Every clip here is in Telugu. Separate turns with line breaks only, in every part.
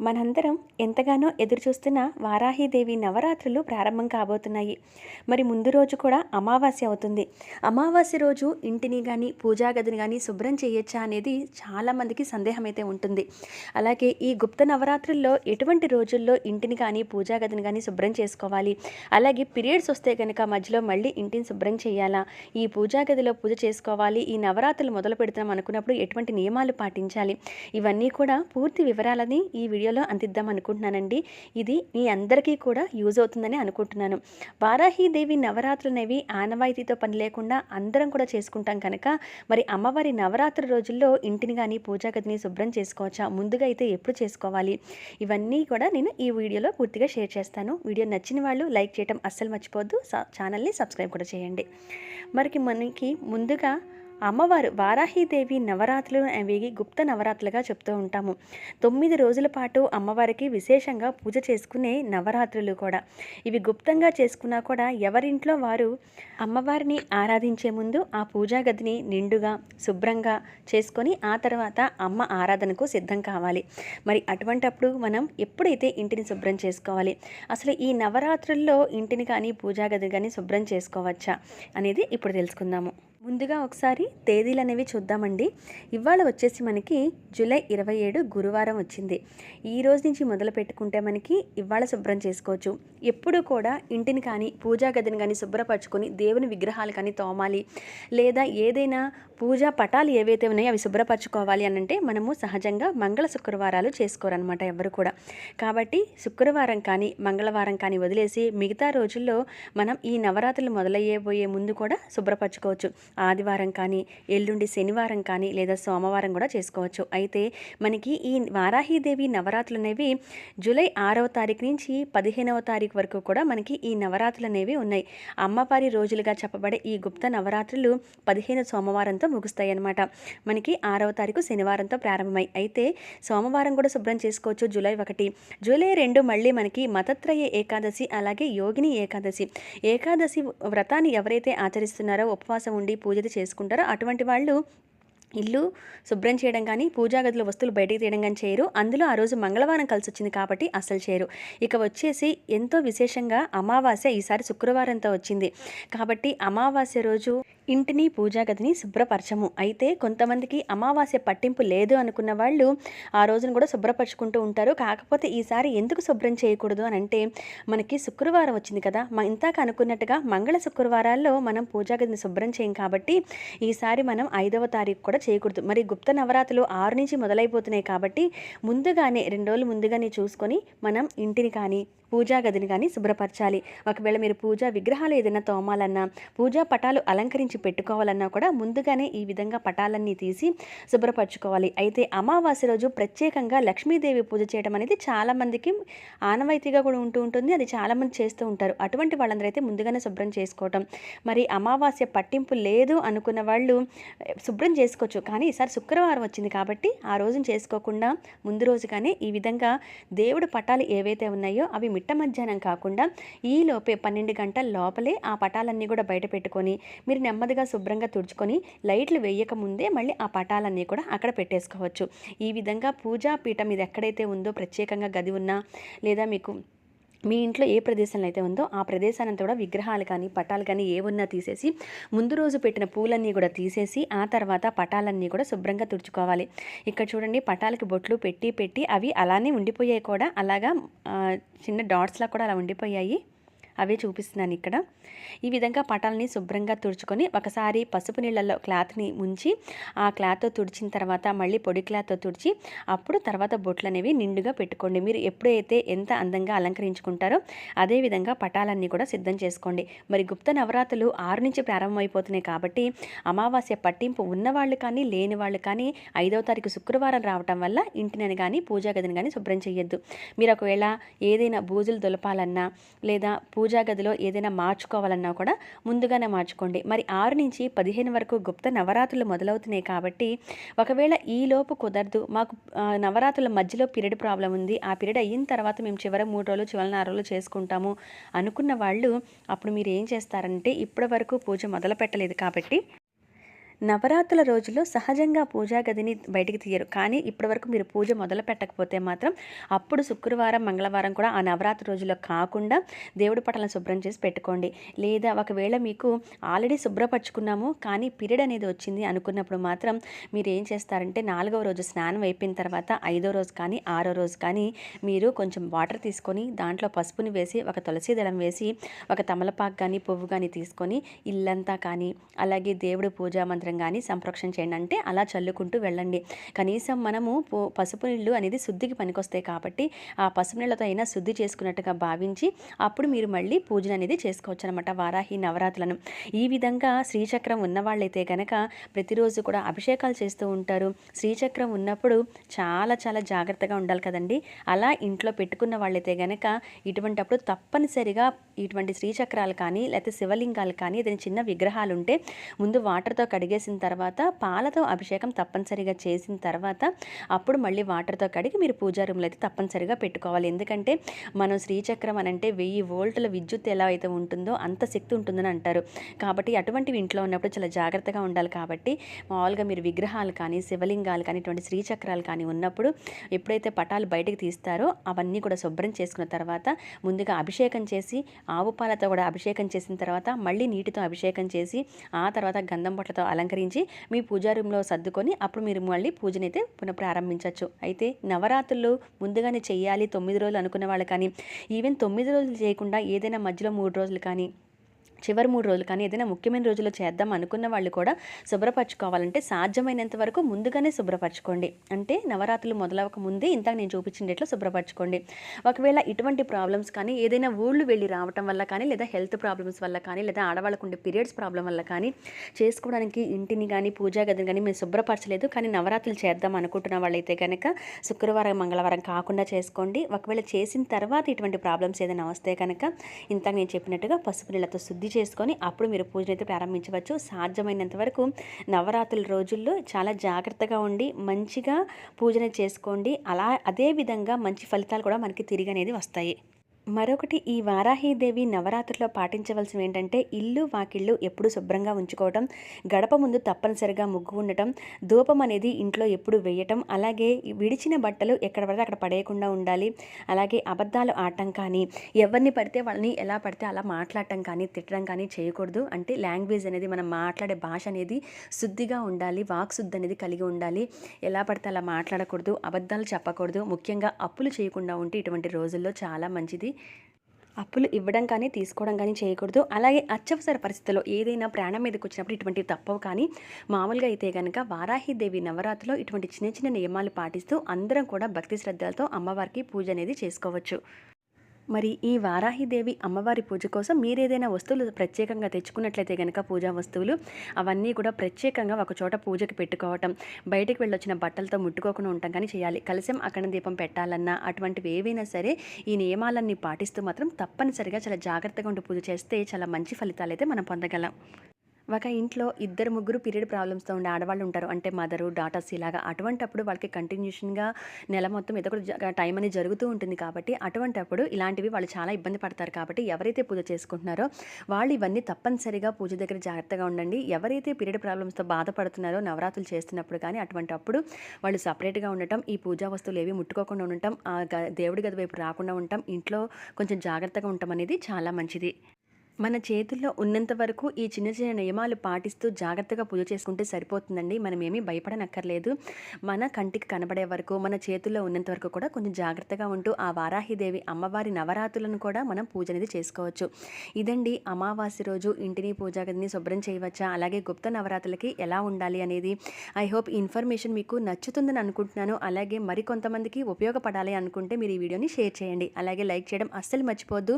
మనందరం ఎంతగానో ఎదురుచూస్తున్న వారాహిదేవి నవరాత్రులు ప్రారంభం కాబోతున్నాయి. మరి ముందు రోజు కూడా అమావాస్య అవుతుంది. అమావాస్య రోజు ఇంటిని కానీ పూజా గదిని కానీ శుభ్రం చేయొచ్చా అనేది చాలామందికి సందేహం అయితే ఉంటుంది. అలాగే ఈ గుప్త నవరాత్రుల్లో ఎటువంటి రోజుల్లో ఇంటిని కానీ పూజా గదిని కానీ శుభ్రం చేసుకోవాలి? అలాగే పీరియడ్స్ వస్తే కనుక మధ్యలో మళ్ళీ ఇంటిని శుభ్రం చేయాలా? ఈ పూజా గదిలో పూజ చేసుకోవాలి? ఈ నవరాత్రులు మొదలు పెడుతున్నాం అనుకున్నప్పుడు ఎటువంటి నియమాలు పాటించాలి? ఇవన్నీ కూడా పూర్తి వివరాలని ఈ వీడియోలో అందిద్దాం అనుకుంటున్నానండి. ఇది మీ అందరికీ కూడా యూజ్ అవుతుందని అనుకుంటున్నాను. వారాహీదేవి నవరాత్రులు అనేవి ఆనవాయితీతో పని లేకుండా అందరం కూడా చేసుకుంటాం కనుక మరి అమ్మవారి నవరాత్రి రోజుల్లో ఇంటిని కానీ పూజాగదిని శుభ్రం చేసుకోవచ్చా? ముందుగా అయితే ఎప్పుడు చేసుకోవాలి? ఇవన్నీ కూడా నేను ఈ వీడియోలో పూర్తిగా షేర్ చేస్తాను. వీడియో నచ్చిన వాళ్ళు లైక్ చేయడం అస్సలు మర్చిపోవద్దు. స- ఛానల్ని సబ్స్క్రైబ్ కూడా చేయండి. మరికి మనకి ముందుగా అమ్మవారు వారాహీదేవి నవరాత్రులు అవి గుప్త నవరాత్రులుగా చెప్తూ ఉంటాము. తొమ్మిది రోజుల పాటు అమ్మవారికి విశేషంగా పూజ చేసుకునే నవరాత్రులు కూడా. ఇవి గుప్తంగా చేసుకున్నా కూడా ఎవరింట్లో వారు అమ్మవారిని ఆరాధించే ముందు ఆ పూజా గదిని నిండుగా శుభ్రంగా చేసుకొని ఆ తర్వాత అమ్మ ఆరాధనకు సిద్ధం కావాలి. మరి అటువంటప్పుడు మనం ఎప్పుడైతే ఇంటిని శుభ్రం చేసుకోవాలి? అసలు ఈ నవరాత్రుల్లో ఇంటిని కానీ పూజా గది కానీ శుభ్రం చేసుకోవచ్చా? అనేది ఇప్పుడు తెలుసుకుందాము. ముందుగా ఒకసారి తేదీలు అనేవి చూద్దామండి. ఇవాళ వచ్చేసి మనకి జూలై ఇరవై ఏడు గురువారం వచ్చింది. ఈ రోజు నుంచి మొదలు పెట్టుకుంటే మనకి ఇవాళ శుభ్రం చేసుకోవచ్చు. ఎప్పుడు కూడా ఇంటిని కానీ పూజా గదిని కానీ శుభ్రపరచుకొని దేవుని విగ్రహాలు కానీ తోమాలి. లేదా ఏదైనా పూజా పటాలు ఏవైతే ఉన్నాయో అవి శుభ్రపరచుకోవాలి అని అంటే మనము సహజంగా మంగళ శుక్రవారాలు చేసుకోరనమాట ఎవరు కూడా. కాబట్టి శుక్రవారం కానీ మంగళవారం కానీ వదిలేసి మిగతా రోజుల్లో మనం ఈ నవరాత్రులు మొదలయ్యేబోయే ముందు కూడా శుభ్రపరచుకోవచ్చు. ఆదివారం కానీ ఎల్లుండి శనివారం కానీ లేదా సోమవారం కూడా చేసుకోవచ్చు. అయితే మనకి ఈ వారాహీదేవి నవరాత్రులు అనేవి జూలై ఆరవ తారీఖు నుంచి పదిహేనవ తారీఖు వరకు కూడా మనకి ఈ నవరాత్రులు అనేవి ఉన్నాయి. అమ్మవారి రోజులుగా చెప్పబడే ఈ గుప్త నవరాత్రులు పదిహేను సోమవారంతో ముగుస్తాయి అనమాట మనకి ఆరవ తారీఖు శనివారంతో ప్రారంభమై అయితే సోమవారం కూడా శుభ్రం చేసుకోవచ్చు జూలై ఒకటి. జూలై రెండు మళ్ళీ మనకి మతత్రయ ఏకాదశి అలాగే యోగిని ఏకాదశి. ఏకాదశి వ్రతాన్ని ఎవరైతే ఆచరిస్తున్నారో ఉపవాసం ఉండి పూజలు చేసుకుంటారో అటువంటి వాళ్ళు ఇల్లు శుభ్రం చేయడం కానీ పూజాగదిలో వస్తువులు బయటికి తీయడం కానీ చేయరు. అందులో ఆ రోజు మంగళవారం కలిసి వచ్చింది కాబట్టి అస్సలు చేయరు. ఇక వచ్చేసి ఎంతో విశేషంగా అమావాస్య ఈసారి శుక్రవారంతో వచ్చింది. కాబట్టి అమావాస్య రోజు ఇంటిని పూజాగదిని శుభ్రపరచము. అయితే కొంతమందికి అమావాస్య పట్టింపు లేదు అనుకున్న వాళ్ళు ఆ రోజున కూడా శుభ్రపరచుకుంటూ ఉంటారు. కాకపోతే ఈసారి ఎందుకు శుభ్రం చేయకూడదు అని అంటే మనకి శుక్రవారం వచ్చింది కదా. మ ఇంతాక అనుకున్నట్టుగా మంగళ శుక్రవారాల్లో మనం పూజా గదిని శుభ్రం చేయం కాబట్టి ఈసారి మనం ఐదవ తారీఖు కూడా చేయకూడదు. మరి గుప్త నవరాత్రులు ఆరు నుంచి మొదలైపోతున్నాయి కాబట్టి ముందుగానే రెండు రోజులు ముందుగానే చూసుకొని మనం ఇంటిని కానీ పూజా గదిని కానీ శుభ్రపరచాలి. ఒకవేళ మీరు పూజా విగ్రహాలు ఏదైనా తోమాలన్నా పూజా పటాలు అలంకరించి పెట్టుకోవాలన్నా కూడా ముందుగానే ఈ విధంగా పటాలన్నీ తీసి శుభ్రపరచుకోవాలి. అయితే అమావాస్య రోజు ప్రత్యేకంగా లక్ష్మీదేవి పూజ చేయడం అనేది చాలామందికి ఆనవాయితీగా కూడా ఉంటూ ఉంటుంది. అది చాలామంది చేస్తూ ఉంటారు. అటువంటి వాళ్ళందరూ అయితే ముందుగానే శుభ్రం చేసుకోవటం. మరి అమావాస్య పట్టింపు లేదు అనుకున్న వాళ్ళు శుభ్రం చేసుకోవచ్చు. కానీ ఈసారి శుక్రవారం వచ్చింది కాబట్టి ఆ రోజున చేసుకోకుండా ముందు రోజుగానే ఈ విధంగా దేవుడు పటాలు ఏవైతే ఉన్నాయో అవి మిట్ట మధ్యాహ్నం కాకుండా ఈ లోపే పన్నెండు గంటల లోపలే ఆ పటాలన్నీ కూడా బయట పెట్టుకొని మీరు నెమ్మదిగా శుభ్రంగా తుడుచుకొని లైట్లు వేయక ముందే మళ్ళీ ఆ పటాలన్నీ కూడా అక్కడ పెట్టేసుకోవచ్చు. ఈ విధంగా పూజా పీఠం ఇది ఎక్కడైతే ఉందో ప్రత్యేకంగా గది ఉన్నా లేదా మీకు మీ ఇంట్లో ఏ ప్రదేశంలో అయితే ఉందో ఆ ప్రదేశానంతా కూడా విగ్రహాలు కానీ పటాలు కానీ ఏ తీసేసి ముందు రోజు పెట్టిన పూలన్నీ కూడా తీసేసి ఆ తర్వాత పటాలన్నీ కూడా శుభ్రంగా తుడుచుకోవాలి. ఇక్కడ చూడండి పటాలకి బొట్లు పెట్టి పెట్టి అవి అలానే ఉండిపోయాయి కూడా. అలాగా చిన్న డాట్స్లా కూడా అలా ఉండిపోయాయి. అవే చూపిస్తున్నాను ఇక్కడ. ఈ విధంగా పటాలని శుభ్రంగా తుడుచుకొని ఒకసారి పసుపు నీళ్ళల్లో క్లాత్ని ముంచి ఆ క్లాత్తో తుడిచిన తర్వాత మళ్ళీ పొడి క్లాత్తో తుడిచి అప్పుడు తర్వాత బొట్లు అనేవి నిండుగా పెట్టుకోండి. మీరు ఎప్పుడైతే ఎంత అందంగా అలంకరించుకుంటారో అదే విధంగా పటాలన్నీ కూడా సిద్ధం చేసుకోండి. మరి గుప్త నవరాత్రులు ఆరు నుంచి ప్రారంభమైపోతున్నాయి కాబట్టి అమావాస్య పట్టింపు ఉన్నవాళ్ళు కానీ లేని వాళ్ళు కానీ ఐదవ తారీఖు శుక్రవారం రావటం వల్ల ఇంటిని కానీ పూజా గదిని కానీ శుభ్రం చేయొద్దు. మీరు ఒకవేళ ఏదైనా బూజులు దొలపాలన్నా లేదా పూజ పూజా గదిలో ఏదైనా మార్చుకోవాలన్నా కూడా ముందుగానే మార్చుకోండి. మరి ఆరు నుంచి పదిహేను వరకు గుప్త నవరాత్రులు మొదలవుతున్నాయి కాబట్టి ఒకవేళ ఈ లోపు కుదరదు మాకు నవరాత్రుల మధ్యలో పీరియడ్ ప్రాబ్లం ఉంది ఆ పీరియడ్ అయిన తర్వాత మేము చివరి మూడు రోజులు చివరి నాలుగు రోజులు చేసుకుంటాము అనుకున్న వాళ్ళు అప్పుడు మీరు ఏం చేస్తారంటే ఇప్పటి వరకు పూజ మొదలు పెట్టలేదు కాబట్టి నవరాత్రుల రోజుల్లో సహజంగా పూజా గదిని బయటికి తీయరు. కానీ ఇప్పటివరకు మీరు పూజ మొదలు పెట్టకపోతే మాత్రం అప్పుడు శుక్రవారం మంగళవారం కూడా ఆ నవరాత్రి రోజుల్లో కాకుండా దేవుడి పటాలను శుభ్రం చేసి పెట్టుకోండి. లేదా ఒకవేళ మీకు ఆల్రెడీ శుభ్రపరచుకున్నాము కానీ పీరియడ్ అనేది వచ్చింది అనుకున్నప్పుడు మాత్రం మీరు ఏం చేస్తారంటే నాలుగవ రోజు స్నానం అయిపోయిన తర్వాత ఐదో రోజు కానీ ఆరో రోజు కానీ మీరు కొంచెం వాటర్ తీసుకొని దాంట్లో పసుపుని వేసి ఒక తులసి దళం వేసి ఒక తమలపాకు కానీ పువ్వు కానీ తీసుకొని ఇల్లంతా కానీ అలాగే దేవుడి పూజా మంత్రం కానీ సంప్రోక్షణ చేయండి. అంటే అలా చల్లుకుంటూ వెళ్ళండి. కనీసం మనము పసుపు నీళ్ళు అనేది శుద్ధికి పనికొస్తాయి కాబట్టి ఆ పసుపు నీళ్ళతో అయినా శుద్ధి చేసుకున్నట్టుగా భావించి అప్పుడు మీరు మళ్ళీ పూజను అనేది చేసుకోవచ్చు అనమాట వారాహి నవరాత్రులను. ఈ విధంగా శ్రీచక్రం ఉన్నవాళ్ళైతే కనుక ప్రతిరోజు కూడా అభిషేకాలు చేస్తూ ఉంటారు. శ్రీచక్రం ఉన్నప్పుడు చాలా చాలా జాగ్రత్తగా ఉండాలి కదండి. అలా ఇంట్లో పెట్టుకున్న వాళ్ళైతే కనుక ఇటువంటప్పుడు తప్పనిసరిగా ఇటువంటి శ్రీచక్రాలు కానీ లేకపోతే శివలింగాలు కానీ ఏదైనా చిన్న విగ్రహాలు ఉంటే ముందు వాటర్తో కడిగే చేసిన తర్వాత పాలతో అభిషేకం తప్పనిసరిగా చేసిన తర్వాత అప్పుడు మళ్ళీ వాటర్తో కడిగి మీరు పూజా రూమ్లో అయితే తప్పనిసరిగా పెట్టుకోవాలి. ఎందుకంటే మనం శ్రీచక్రం అని అంటే వెయ్యి వోల్ట్ల విద్యుత్ ఎలా అయితే ఉంటుందో అంత శక్తి ఉంటుందని అంటారు. కాబట్టి అటువంటివి ఇంట్లో ఉన్నప్పుడు చాలా జాగ్రత్తగా ఉండాలి. కాబట్టి మామూలుగా మీరు విగ్రహాలు కానీ శివలింగాలు కానీ ఇటువంటి శ్రీచక్రాలు కానీ ఉన్నప్పుడు ఎప్పుడైతే పటాలు బయటకు తీస్తారో అవన్నీ కూడా శుభ్రం చేసుకున్న తర్వాత ముందుగా అభిషేకం చేసి ఆవు పాలతో కూడా అభిషేకం చేసిన తర్వాత మళ్ళీ నీటితో అభిషేకం చేసి ఆ తర్వాత గంధం బొట్లతో అలంకరించి అలంకరించి మీ పూజా రూమ్లో సర్దుకొని అప్పుడు మీరు మళ్ళీ పూజనైతే పునః ప్రారంభించవచ్చు అయితే నవరాత్రులు ముందుగానే చేయాలి తొమ్మిది రోజులు అనుకున్న వాళ్ళు కానీ ఈవెన్ తొమ్మిది రోజులు చేయకుండా ఏదైనా మధ్యలో మూడు రోజులు కానీ చివరి మూడు రోజులు కానీ ఏదైనా ముఖ్యమైన రోజుల్లో చేద్దాం అనుకున్న వాళ్ళు కూడా శుభ్రపరచుకోవాలంటే సాధ్యమైనంత వరకు ముందుగానే శుభ్రపరచుకోండి. అంటే నవరాత్రులు మొదలవక ముందే ఇంతకు నేను చూపించినట్లు శుభ్రపరచుకోండి. ఒకవేళ ఇటువంటి ప్రాబ్లమ్స్ కానీ ఏదైనా ఊళ్ళు వెళ్ళి రావటం వల్ల కానీ లేదా హెల్త్ ప్రాబ్లమ్స్ వల్ల కానీ లేదా ఆడవాళ్ళకు ఉండే పీరియడ్స్ ప్రాబ్లం వల్ల కానీ చేసుకోవడానికి ఇంటిని కానీ పూజా గదిని కానీ మేము శుభ్రపరచలేదు. కానీ నవరాత్రులు చేద్దాం అనుకుంటున్న వాళ్ళైతే కనుక శుక్రవారం మంగళవారం కాకుండా చేసుకోండి. ఒకవేళ చేసిన తర్వాత ఇటువంటి ప్రాబ్లమ్స్ ఏదైనా వస్తే కనుక ఇంతకు నేను చెప్పినట్టుగా పసుపు నీళ్ళతో శుద్ధి చేసుకొని అప్పుడు మీరు పూజను అయితే ప్రారంభించవచ్చు. సాధ్యమైనంత వరకు నవరాత్రుల రోజుల్లో చాలా జాగ్రత్తగా ఉండి మంచిగా పూజన చేసుకోండి. అలా అదే విధంగా మంచి ఫలితాలు కూడా మనకి తిరిగి అనేది వస్తాయి. మరొకటి ఈ వారాహీదేవి నవరాత్రిలో పాటించవలసినవి ఏంటంటే ఇల్లు వాకిళ్ళు ఎప్పుడు శుభ్రంగా ఉంచుకోవటం గడప ముందు తప్పనిసరిగా ముగ్గు ఉండటం ధూపం అనేది ఇంట్లో ఎప్పుడు వేయటం అలాగే విడిచిన బట్టలు ఎక్కడ పడితే అక్కడ పడేయకుండా ఉండాలి అలాగే అబద్ధాలు ఆడటం కానీ ఎవరిని పడితే వాళ్ళని ఎలా పడితే అలా మాట్లాడటం కానీ తిట్టడం కానీ చేయకూడదు. అంటే లాంగ్వేజ్ అనేది మనం మాట్లాడే భాష అనేది శుద్ధిగా ఉండాలి వాక్ శుద్ధి అనేది కలిగి ఉండాలి. ఎలా పడితే అలా మాట్లాడకూడదు అబద్ధాలు చెప్పకూడదు. ముఖ్యంగా అప్పులు చేయకుండా ఉంటే ఇటువంటి రోజుల్లో చాలా మంచిది. అప్పులు ఇవ్వడం కానీ తీసుకోవడం కానీ చేయకూడదు. అలాగే అత్యవసర పరిస్థితుల్లో ఏదైనా ప్రాణం మీదకి వచ్చినప్పుడు ఇటువంటివి తప్పవు కానీ మామూలుగా అయితే కనుక వారాహిదేవి నవరాత్రిలో ఇటువంటి చిన్న చిన్న నియమాలు పాటిస్తూ అందరం కూడా భక్తి శ్రద్ధలతో అమ్మవారికి పూజ అనేది చేసుకోవచ్చు. మరి ఈ వారాహిదేవి అమ్మవారి పూజ కోసం మీరేదైనా వస్తువులు ప్రత్యేకంగా తెచ్చుకున్నట్లయితే కనుక పూజా వస్తువులు అవన్నీ కూడా ప్రత్యేకంగా ఒక చోట పూజకి పెట్టుకోవటం బయటకు వెళ్ళొచ్చిన బట్టలతో ముట్టుకోకుండా ఉండటం కానీ చేయాలి. కలిసం అక్కడ దీపం పెట్టాలన్నా అటువంటివి ఏవైనా సరే ఈ నియమాలన్నీ పాటిస్తూ మాత్రం తప్పనిసరిగా చాలా జాగ్రత్తగా ఉండి పూజ చేస్తే చాలా మంచి ఫలితాలు అయితే మనం పొందగలం. ఒక ఇంట్లో ఇద్దరు ముగ్గురు పీరియడ్ ప్రాబ్లమ్స్తో ఉండే ఆడవాళ్ళు ఉంటారు. అంటే మదరు డాటర్స్ ఇలాగా అటువంటప్పుడు వాళ్ళకి కంటిన్యూషన్గా నెల మొత్తం ఏదో ఒక టైం అనేది జరుగుతూ ఉంటుంది కాబట్టి అటువంటప్పుడు ఇలాంటివి వాళ్ళు చాలా ఇబ్బంది పడతారు కాబట్టి ఎవరైతే పూజ చేసుకుంటున్నారో వాళ్ళు ఇవన్నీ తప్పనిసరిగా పూజ దగ్గర జాగ్రత్తగా ఉండండి. ఎవరైతే పీరియడ్ ప్రాబ్లమ్స్తో బాధపడుతున్నారో నవరాత్రులు చేస్తున్నప్పుడు కానీ అటువంటి అప్పుడు వాళ్ళు సపరేట్గా ఉండటం ఈ పూజా వస్తువులు ఏవి ముట్టుకోకుండా ఉండటం ఆ దేవుడి గది వైపు రాకుండా ఉండటం ఇంట్లో కొంచెం జాగ్రత్తగా ఉండటం అనేది చాలా మంచిది. మన చేతుల్లో ఉన్నంత వరకు ఈ చిన్న చిన్న నియమాలు పాటిస్తూ జాగ్రత్తగా పూజ చేసుకుంటే సరిపోతుందండి. మనం ఏమీ భయపడనక్కర్లేదు. మన కంటికి కనబడే వరకు మన చేతుల్లో ఉన్నంత వరకు కూడా కొంచెం జాగ్రత్తగా ఉంటూ ఆ వారాహిదేవి అమ్మవారి నవరాత్రులను కూడా మనం పూజ అనేది చేసుకోవచ్చు. ఇదండి అమావాస్య రోజు ఇంటిని పూజా గదిని శుభ్రం చేయవచ్చా? అలాగే గుప్త నవరాత్రులకి ఎలా ఉండాలి అనేది. ఐ హోప్ ఇన్ఫర్మేషన్ మీకు నచ్చుతుందని అనుకుంటున్నాను. అలాగే మరికొంతమందికి ఉపయోగపడాలి అనుకుంటే మీరు ఈ వీడియోని షేర్ చేయండి. అలాగే లైక్ చేయడం అస్సలు మర్చిపోద్దు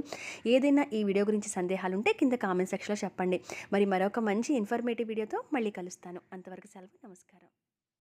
ఏదైనా ఈ వీడియో గురించి సందేహాలు సందేహాలు ఉంటే కింద కామెంట్ సెక్షన్లో చెప్పండి. మరి మరొక మంచి ఇన్ఫర్మేటివ్ వీడియోతో మళ్ళీ కలుస్తాను. అంతవరకు సెలవు. నమస్కారం.